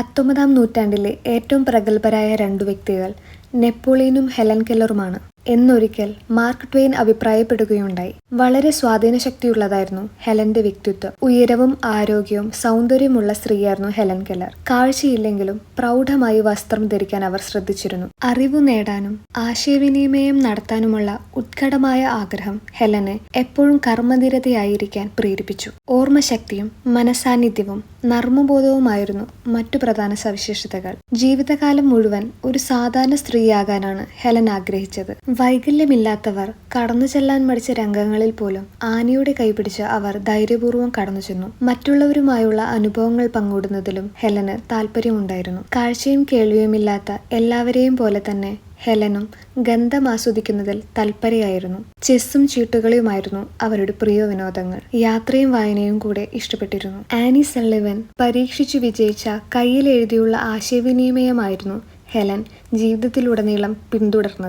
പത്തൊമ്പതാം നൂറ്റാണ്ടിലെ ഏറ്റവും പ്രഗത്ഭരായ രണ്ടു വ്യക്തികൾ നെപ്പോളിയനും ഹെലൻ കെല്ലറുമാണ്. എന്നൊരിക്കൽ മാർക്ക് ട്വെയിൻ അഭിപ്രായപ്പെടുകയുണ്ടായി. വളരെ സ്വാധീനശക്തിയുള്ളതായിരുന്നു ഹെലന്റെ വ്യക്തിത്വം. ഉയരവും ആരോഗ്യവും സൗന്ദര്യമുള്ള സ്ത്രീയായിരുന്നു ഹെലൻ കെല്ലർ. കാഴ്ചയില്ലെങ്കിലും പ്രൗഢമായി വസ്ത്രം ധരിക്കാൻ അവർ ശ്രദ്ധിച്ചിരുന്നു. അറിവ് നേടാനും ആശയവിനിമയം നടത്താനുമുള്ള ഉത്കടമായ ആഗ്രഹം ഹെലനെ എപ്പോഴും കർമ്മനിരതയായിരിക്കാൻ പ്രേരിപ്പിച്ചു. ഓർമ്മശക്തിയും മനസാന്നിധ്യവും നർമ്മബോധവുമായിരുന്നു മറ്റു പ്രധാന സവിശേഷതകൾ. ജീവിതകാലം മുഴുവൻ ഒരു സാധാരണ സ്ത്രീയാകാനാണ് ഹെലൻ ആഗ്രഹിച്ചത്. വൈകല്യമില്ലാത്തവർ കടന്നു ചെല്ലാൻ മടിച്ച രംഗങ്ങളിൽ പോലും ആനയുടെ കൈപിടിച്ച് അവർ ധൈര്യപൂർവം കടന്നു ചെന്നു. മറ്റുള്ളവരുമായുള്ള അനുഭവങ്ങൾ പങ്കിടുന്നതിലും ഹെലന് താല്പര്യമുണ്ടായിരുന്നു കാഴ്ചയും കേൾവിയുമില്ലാത്ത എല്ലാവരെയും പോലെ തന്നെ ഹെലനും ഗന്ധം ആസ്വദിക്കുന്നതിൽ തൽപരയായിരുന്നു. ചെസ്സും ചീട്ടുകളിയുമായിരുന്നു അവരുടെ പ്രിയ വിനോദങ്ങൾ. യാത്രയും വായനയും കൂടെ ഇഷ്ടപ്പെട്ടിരുന്നു. ആനി സള്ളിവൻ പരീക്ഷിച്ചു വിജയിച്ച കയ്യിൽ എഴുതിയുള്ള ആശയവിനിമയമായിരുന്നു ഹെലൻ ജീവിതത്തിലുടനീളം പിന്തുടർന്നത്.